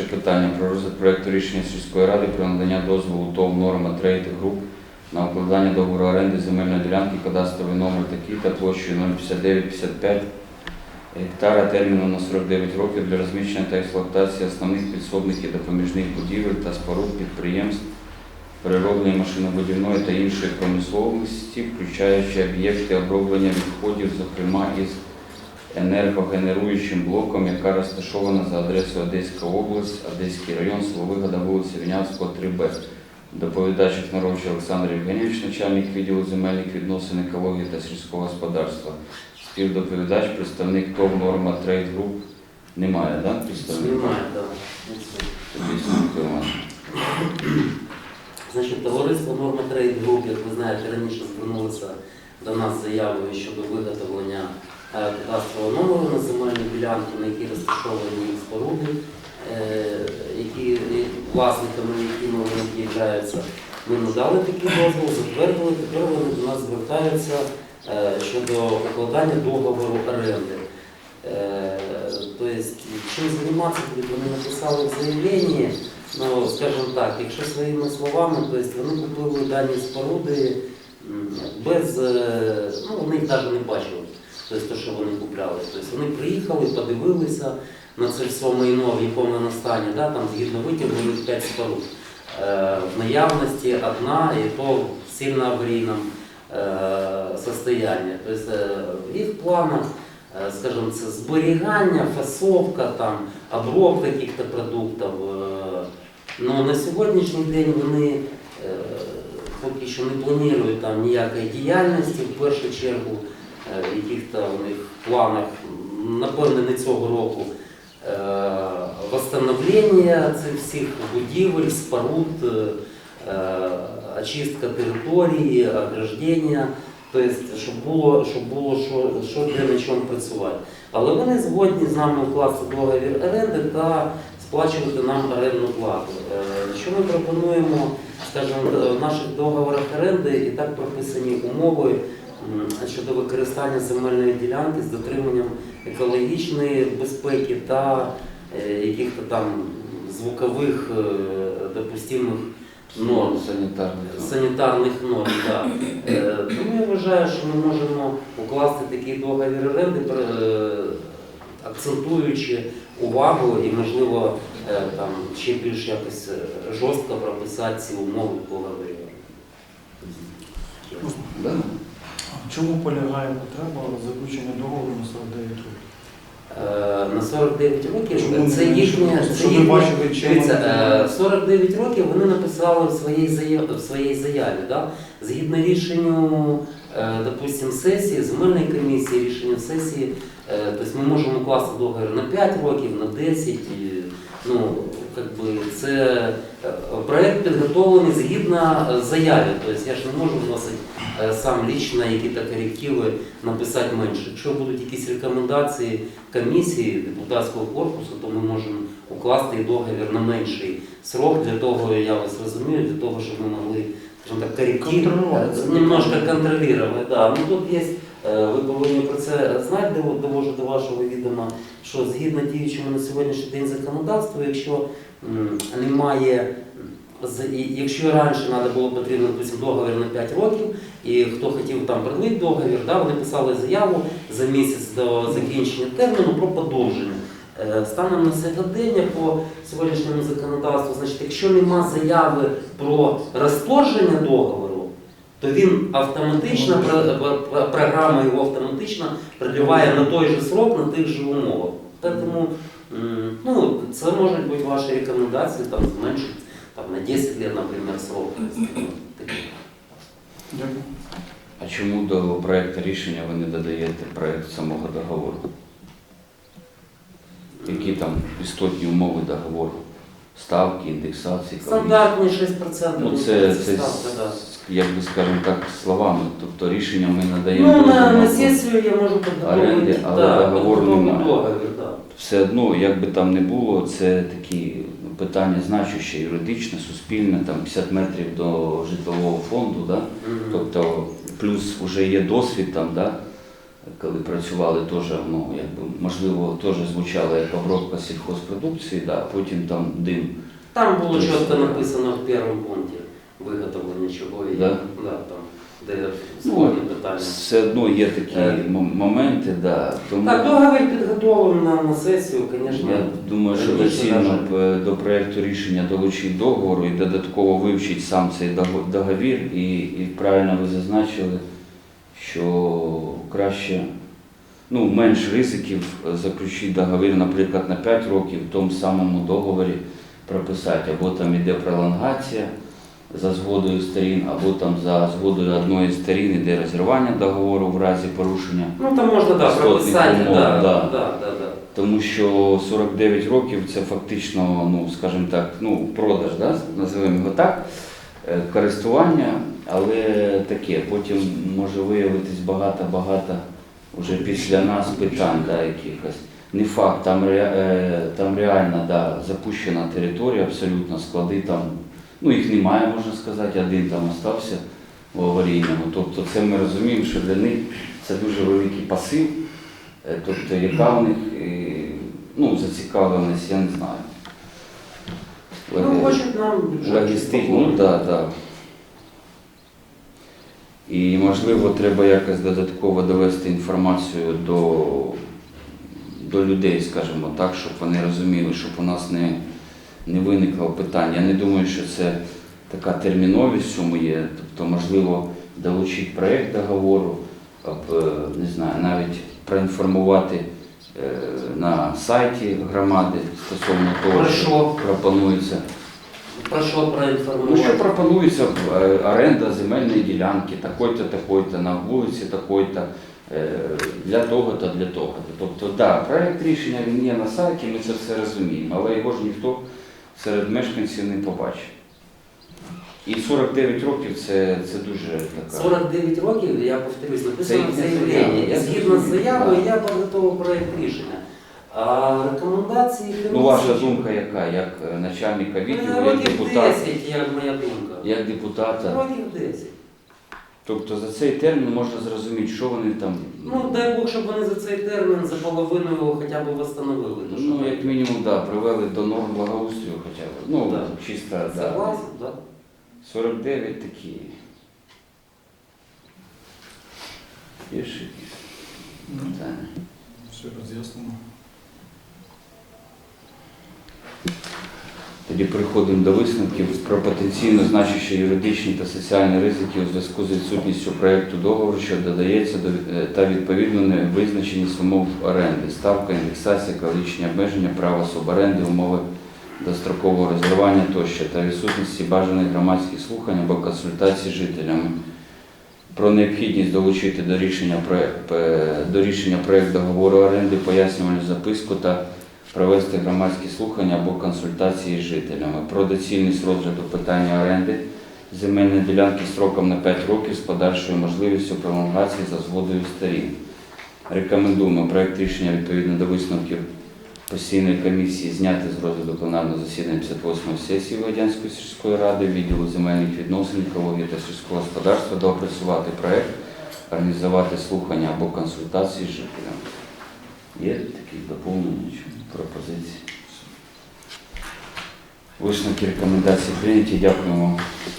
перше питання про розгляд проекту рішення сільської ради про надання дозволу ТОВ Норма Трейд Груп на укладання договору оренди земельної ділянки, кадастровий номер такий та площею 05955 гектара терміном на 49 років для розміщення та експлуатації основних підсобних і допоміжних будівель та споруд підприємств переробної машинобудівної та іншої промисловості, включаючи об'єкти оброблення відходів, зокрема із енергогенеруючим блоком, яка розташована за адресою Одеська область, Одеський район, село Вигода, вулиця Вінявського, 3Б. Доповідач Хнарович Олександр Євгенійович, начальник відділу земельних відносин, екології та сільського господарства. Співдоповідач, представник ТОВ Норма Трейд Груп. Немає, так? Да, представника? Немає, так. Значить, товариство Норма Трейд Груп, як ви знаєте, раніше звернулося до нас з заявою щодо виготовлення кадастрового номеру на земельну ділянку, на якій розташовані споруди, е, які які- власниками якими вони являються. Ми надали такий дозвіл, затвердили, тепер вони до нас звертаються е, щодо укладання договору оренди. Е, Тобто, чим займатися будуть, вони написали в заявленні, ну, скажімо так, якщо своїми словами, тобто вони купили дані споруди без, е, ну, вони їх навіть не бачили, тобто те, що вони купляли. Тобто вони приїхали, подивилися на це все майно, в якому стані, да, там згідно витягнули 5 споруд. Е, В наявності одна, і то в сильно аварійному е, состоянии. Тобто е, в їх планах Е, скажімо, це зберігання, фасовка, там, обробка яких-то продуктів. Е, Ну, на сьогоднішній день вони е, поки що не планують там ніякої діяльності в першу чергу, яких-то у них планах, напевне, не цього року. Е, Восстановлення цих всіх будівель, споруд, е, е, очистка території, ограждення. Тобто, щоб було, щоб було що, що де на чому працювати. Але вони згодні з нами укласти договір оренди та сплачувати нам орендну плату. Е, Що ми пропонуємо, скажімо, в наших договорах оренди і так прописані умови щодо використання земельної ділянки з дотриманням екологічної безпеки та е, яких-то там звукових е, допустимих норм Санітарних. санітарних норм. Да. Е, Тому я вважаю, що ми можемо укласти такий договір оренди, акцентуючи увагу і, можливо, там ще більш якось жорстко прописати ці умови в договорі. Да. В чому полягає потреба заключення договору на 49 років? Е, На 49 років Чому це не це Щоб ви їхнє бачили, чим Дивіться, вони е, 49 років вони написали в своїй заяві, в своїй заяві да? згідно рішенню, е, допустим, сесії, земельної комісії, рішенню сесії, е, тобто ми можемо укласти договір на 5 років, на 10. і, Ну, как би, це е, проект підготовлений згідно заяві. Тобто я ж не можу вносити е, сам лічно якісь корективи написати менше. Якщо будуть якісь рекомендації комісії депутатського корпусу, то ми можемо укласти договір на менший срок для того, я вас розумію, для того, щоб ми могли скажімо так, корректив, Контролювати немножко контролювати. Да. Ну, тут є, е, ви повинні про це знати, дово- довожу до вашого відома, що згідно діючому на сьогоднішній день законодавства, якщо немає Якщо раніше треба було потрібно договір на 5 років, і хто хотів там продлити договір, да, вони писали заяву за місяць до закінчення терміну про подовження. Е, Станом на сьогодення по сьогоднішньому законодавству, значить, якщо нема заяви про розторження договору, то він автоматично, про- про- програма його автоматично продліває на той же срок, на тих же умовах. Тому ну, це можуть бути ваші рекомендації, там зменшити там, на 10 лет, наприклад, срок. Дякую. А чому до проекту рішення ви не додаєте проект самого договору? Які там істотні умови договору? Ставки, індексації. Стандартні 6%. Ну, це, це ставка, як би скажемо так, словами. Тобто рішення ми надаємо Ну, на, на сесію я можу підготовити але да, договору немає. да. Все одно, як би там не було, це такі питання значуще, юридичне, суспільне, там 50 метрів до житлового фонду, да? Тобто плюс вже є досвід там, да? Коли працювали, теж, ну, якби, можливо, теж звучало як обробка сільхозпродукції, да, потім там дим. Там було Тобто, чітко написано в першому пункті виготовлення чого і Да? Да, там, де Ну, складні питання. Все одно є такі Е. м- моменти, да, тому Так, договір підготовлений на, на сесію, звісно. я думаю, що раніше доцільно б, е, до проєкту рішення долучити договору і додатково вивчити сам цей дого- договір. І, і правильно ви зазначили, що краще, ну, менш ризиків е, заключити договір, наприклад, на 5 років в тому самому договорі прописати, або там іде пролонгація за згодою сторін, або там за згодою одної сторін іде розірвання договору в разі порушення. Ну там можна да, прописати, умов, да, да. да, да, да. Тому що 49 років це фактично, ну скажімо так, ну продаж, да? називаємо його так, е, користування, але таке. Потім може виявитись багато-багато вже після нас питань да, якихось. Не факт, там, ре- е, там реально да, запущена територія, абсолютно склади там, ну їх немає, можна сказати, один там остався в аварійному. Тобто це ми розуміємо, що для них це дуже великий пасив. Е, Тобто, яка в них е, ну, зацікавленість, я не знаю. Ну, нам бюджет. Ну так, да, так. Да. І можливо треба якось додатково довести інформацію до, до людей, скажімо так, щоб вони розуміли, щоб у нас не, не виникло питань. Я не думаю, що це така терміновість цьому є. Тобто, можливо, долучити проєкт договору, об, е, не знаю, навіть проінформувати е, на сайті громади стосовно того, що що? пропонується. Про що Ну, що пропонується е, оренда земельної ділянки, такої-то, такої-то, на вулиці такої-то, е, для того-то, для того-то. Тобто, так, да, проект рішення він є на сайті, ми це все розуміємо, але його ж ніхто серед мешканців не побачить. І 49 років це, це дуже така. 49 років, я повторюсь, написано Це в їхня заявленні. заява. І Я згідно з заявою я підготував проєкт рішення. А рекомендації Ну, ваша думка яка, як е, начальника Ну, відділу, як Років депутат, 10, як моя думка. як депутата. Років 10. Тобто за цей термін можна зрозуміти, що вони там. Ну, дай Бог, щоб вони за цей термін за половину його хоча б встановили. Ну, як мінімум, да, привели до норм благоустрою хоча б. Ну, Да. чисто, да. Согласен, да? 49 такі. Є ще якісь Ну, питання? Все роз'яснено. Тоді переходимо до висновків про потенційно значущі юридичні та соціальні ризики у зв'язку з відсутністю проєкту договору, що додається до е, та відповідно не визначеність умов оренди, ставка, індексація, екологічні обмеження, право суборенди, умови дострокового розривання тощо та відсутності бажаних громадських слухань або консультацій з жителями. Про необхідність долучити до рішення проект, до рішення проект договору оренди пояснювальну записку та провести громадські слухання або консультації з жителями. Про доцільність розгляду питання оренди земельної ділянки строком на 5 років з подальшою можливістю пролонгації за згодою сторін. Рекомендуємо проект рішення відповідно до висновків постійної комісії зняти з розгляду пленарного засідання 58-ї сесії Водянської сільської ради, відділу земельних відносин, екології та сільського господарства, доопрацювати проект, організувати слухання або консультації з жителями. Є такі доповнення чи пропозиції? Висновки рекомендації прийняті. Дякуємо